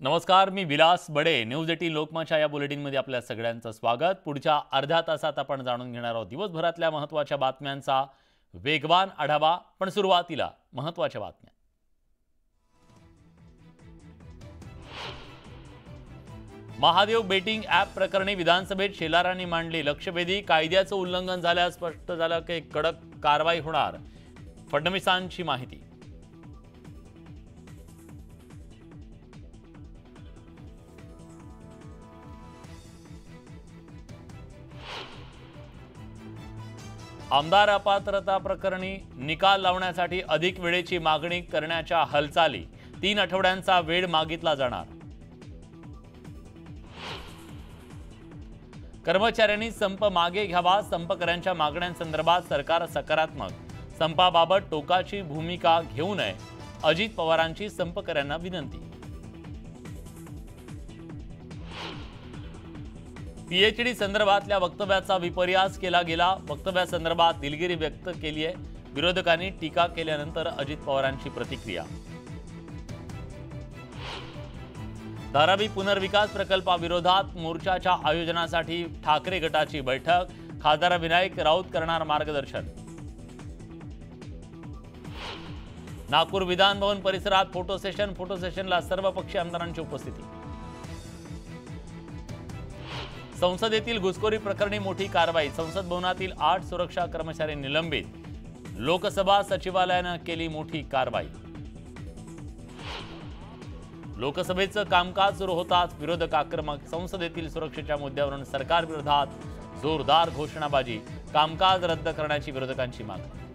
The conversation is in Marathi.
नमस्कार मी विलास बडे. न्यूज एटीन लोकमाच्या या बुलेटिनमध्ये आपल्या सगळ्यांचं स्वागत. पुढच्या अर्ध्या तासात आपण जाणून घेणार आहोत दिवसभरातल्या महत्त्वाच्या बातम्यांचा वेगवान आढावा. पण सुरुवातीला महत्त्वाच्या बातम्या. महादेव बेटिंग ॲप प्रकरणी विधानसभेत शेलारांनी मांडली लक्षवेधी. कायद्याचं उल्लंघन झाल्यास स्पष्ट झालं की कडक कारवाई होणार. फडणवीसांची माहिती. आमदार अपात्रता प्रकरणी निकाल लावण्यासाठी अधिक वेळेची मागणी करण्याच्या हालचाली तीन आठवड्यांचा वेळ मागितला जाणार. कर्मचाऱ्यांनी संप मागे घ्यावा संपकऱ्यांच्या मागण्यांसंदर्भात सरकार सकारात्मक. संपाबाबत टोकाची भूमिका घेऊ नये. अजित पवारांची संपकऱ्यांना विनंती. पीएचडी संदर्भातल्या वक्तव्याचा विपर्यास केला गेला. वक्तव्यासंदर्भात दिलगिरी व्यक्त केली आहे. विरोधकांनी टीका केल्यानंतर अजित पवारांची प्रतिक्रिया. धारावी पुनर्विकास प्रकल्पाविरोधात मोर्चाच्या आयोजनासाठी ठाकरे गटाची बैठक. खासदार विनायक राऊत करणार मार्गदर्शन. नागपूर विधानभवन परिसरात फोटो सेशन फोटो सेशनला सर्व पक्षीय आमदारांची उपस्थिती. संसदेतील घुसखोरी प्रकरणी मोठी कारवाई. संसद भवनातील आठ सुरक्षा कर्मचारी निलंबित. लोकसभा सचिवालयानं केली मोठी कारवाई. लोकसभेचं कामकाज सुरू होताच विरोधक आक्रमक. संसदेतील सुरक्षेच्या मुद्द्यावरून सरकारविरोधात जोरदार घोषणाबाजी. कामकाज रद्द करण्याची विरोधकांची मागणी.